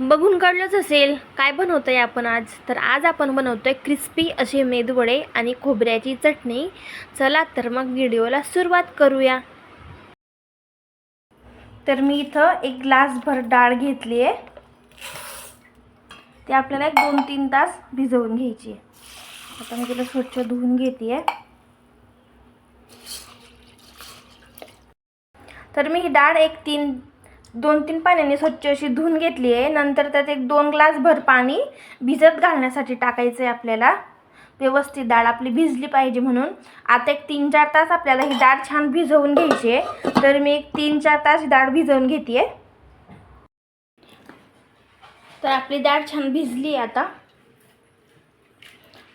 बघून कळलंच असेल. काय बनवतोय आपण आज? तर आज आपण बनवतोय क्रिस्पी असे मेदवडे आणि खोबऱ्याची चटणी. चला तर मग व्हिडिओला सुरुवात करूया. तर मी इथं एक ग्लासभर डाळ घेतली आहे. ती आपल्याला एक दोन तीन तास भिजवून घ्यायची आहे. आता मी तिला स्वच्छ धुवून घेते आहे तर मी ही डाळ एक तीन दोन तीन पाण्याने स्वच्छ अशी धुवून घेतली आहे. नंतर त्यात एक दोन ग्लास भर पाणी भिजत घालण्यासाठी टाकायचं आहे आपल्याला. व्यवस्थित डाळ आपली भिजली पाहिजे म्हणून. आता एक तीन चार तास आपल्याला ही डाळ छान भिजवून घ्यायची आहे. तर मी एक तीन चार तास डाळ भिजवून घेते आहे तर आपली डाळ छान भिजली आहे आता.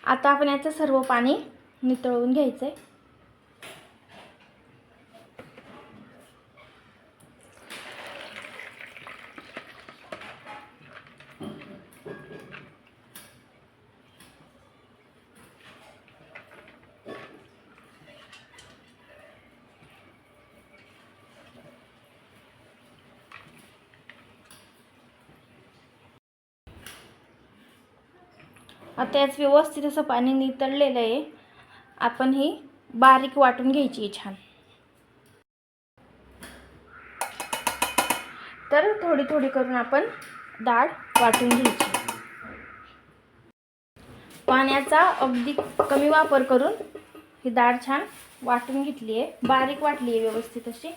आता आपण याचं सर्व पाणी नितळवून घ्यायचं आहे आता याच व्यवस्थित असं पाणी नितळलेलं आहे. आपण ही बारीक वाटून घ्यायची आहे छान. तर थोडी थोडी करून आपण डाळ वाटून घ्यायची. पाण्याचा अगदी कमी वापर करून ही डाळ छान वाटून घेतली आहे. बारीक वाटली आहे व्यवस्थित अशी.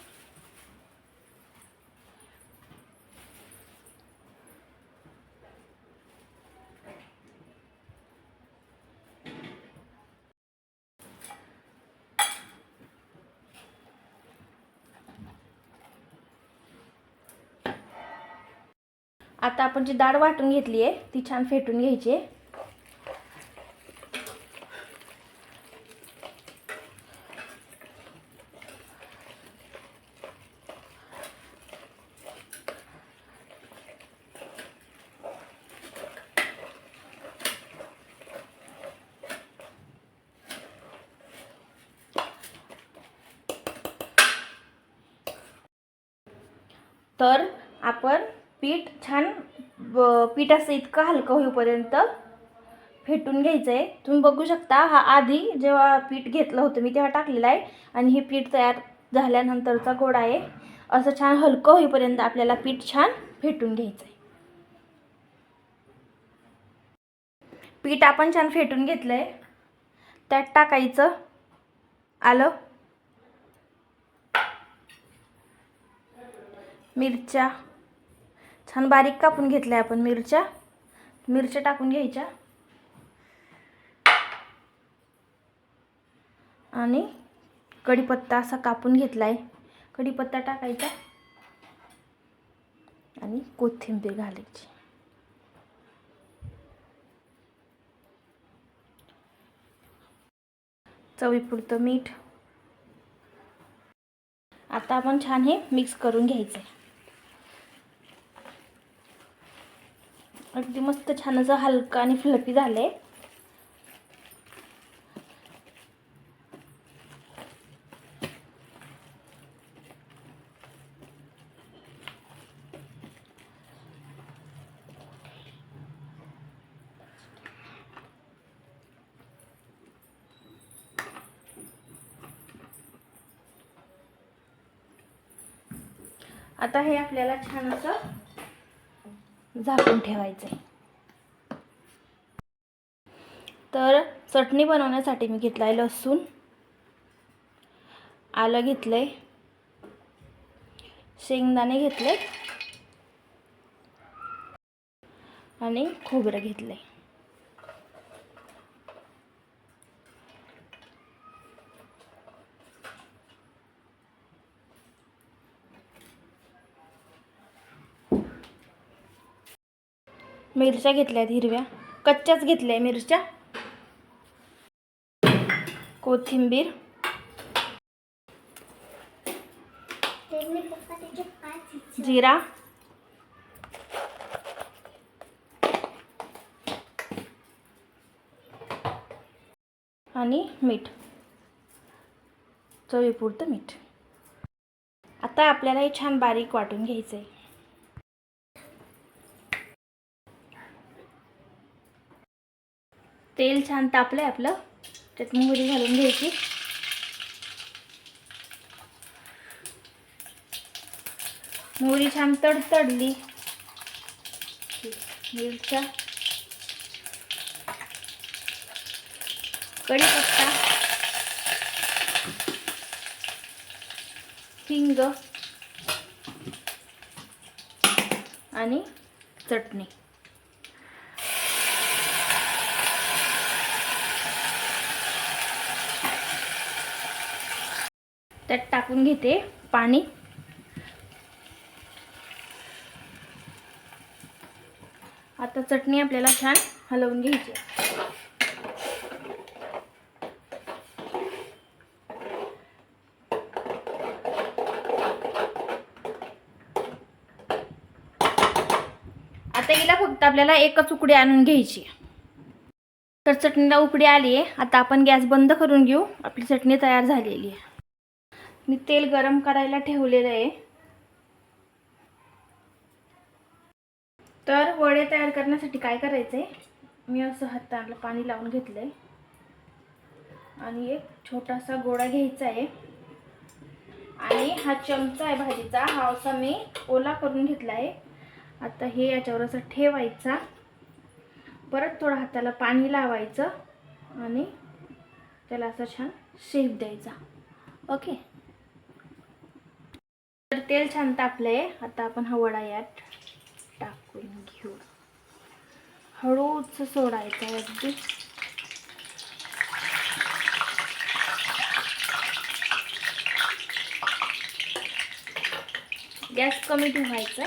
आता आपण जी डाळ वाटून घेतली आहे ती छान फेटून घ्यायची आहे. तर आपण पीठ छान ब- पीठ असं इतकं हलकं होईपर्यंत फेटून घ्यायचं आहे तुम्ही बघू शकता हा आधी जेव्हा पीठ घेतलं होतं मी तेव्हा टाकलेलं आहे आणि हे पीठ तयार झाल्यानंतरचा गोडा आहे. असं छान हलकं होईपर्यंत आपल्याला पीठ छान फेटून घ्यायचं आहे पीठ आपण छान फेटून घेतलं आहे त्यात टाकायचं आलं मिरच्या छान बारीक कापून घेतल्या आपण मिरच्या. मिरच्या टाकून घ्यायच्या. आणि कढीपत्ता असा कापून घेतला आहे कढीपत्ता टाकायचा. आणि कोथिंबीर घालायची. चवीपुरतं मीठ. आता आपण छान हे मिक्स करून घ्यायचं आहे अगदी मस्त छान असं हलकं आणि फ्लपी झालंय. आता हे आपल्याला छान असं झाकून ठेवायचं. आहे तर चटणी बनवण्यासाठी मी घेतला आहे लसूण. आलं घेतलं आहे शेंगदाणे घेतले आणि खोबरं घेतलं आहे मिरच्या घेतल्या आहेत हिरव्या. कच्च्याच घेतल्या आहे मिरच्या. कोथिंबीर. जिरा. आणि मीठ. चवीपुरतं मीठ. आता आपल्याला हे छान बारीक वाटून घ्यायचं आहे तेल छान तापलं आहे आपलं. त्यात मोहरी घालून घ्यायची. मोहरी छान तडतडली. मिरच्या. कढीपत्ता. हिंग. आणि चटणी. त्यात टाकून घेते पाणी. आता चटणी आपल्याला छान हलवून घ्यायची आता हिला फक्त आपल्याला एकच उकडी आणून घ्यायची तर चटणीला उकडी आली आहे. आता आपण गॅस बंद करून घेऊ. आपली चटणी तयार झालेली आहे. मी तेल गरम करायला ठेवलेलं आहे. तर वडे तयार करण्यासाठी काय करायचं आहे मी असं हाताला पाणी लावून घेतलं आहे आणि एक छोटासा गोळा घ्यायचा आहे. आणि हा चमचा आहे भाजीचा. हा असा मी ओला करून घेतला आहे. आता हे याच्यावर असं ठेवायचा. परत थोडं हाताला पाणी लावायचं. आणि त्याला असं छान शेप द्यायचा. ओके तर तेल छान तापलंय. आता आपण हा वडा यात टाकून घेऊ. हळूच सोडायचा अगदी. गॅस कमी ठेवायचा.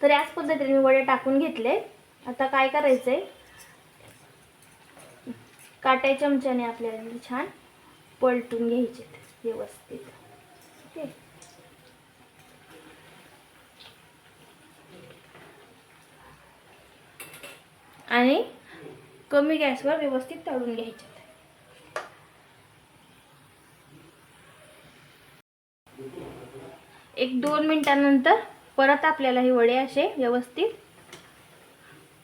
तर याच पद्धतीने मी वडे टाकून घेतले. आता काय करायचं आहे काट्या चमच्याने आपल्याला छान पलटून घ्यायचे व्यवस्थित. ओके. आणि कमी गॅसवर व्यवस्थित तळून घ्यायचे एक दोन मिनिटानंतर परत आपल्याला हे वडे असे व्यवस्थित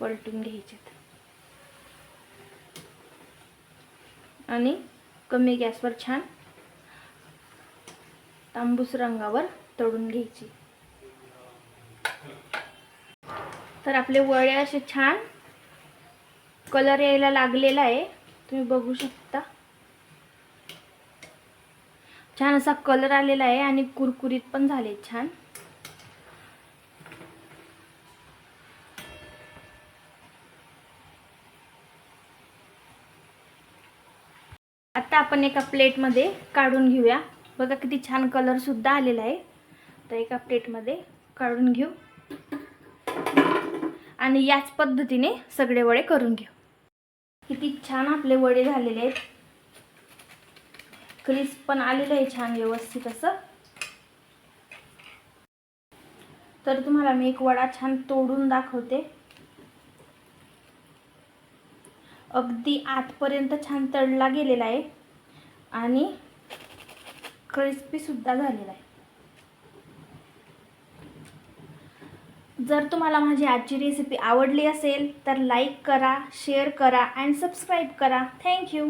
पलटून घ्यायचे आणि कमी गॅसवर छान तांबूस रंगावर तळून घ्यायची. तर आपले वडे असे छान कलर यायला लागलेला आहे. तुम्ही बघू शकता. छान असा कलर आलेला आहे आणि कुरकुरीत पण झाले छान. आता आपण एका प्लेटमध्ये काढून घेऊया. बघा किती छान कलरसुद्धा आलेला आहे. तर एका प्लेटमध्ये काढून घेऊ. आणि याच पद्धतीने सगळे वडे करून घेऊ. किती छान आपले वडे झालेले आहेत. क्रिस्प पण आलेलं आहे छान व्यवस्थित असं. तर तुम्हाला मी एक वडा छान तोडून दाखवते. अगदी आतपर्यंत छान तळला गेलेला आहे. आणि क्रिस्पीसुद्धा झालेला आहे. जर तुम्हाला माझी आजची रेसिपी आवडली असेल तर लाईक करा शेअर करा अँड सबस्क्राईब करा. थँक्यू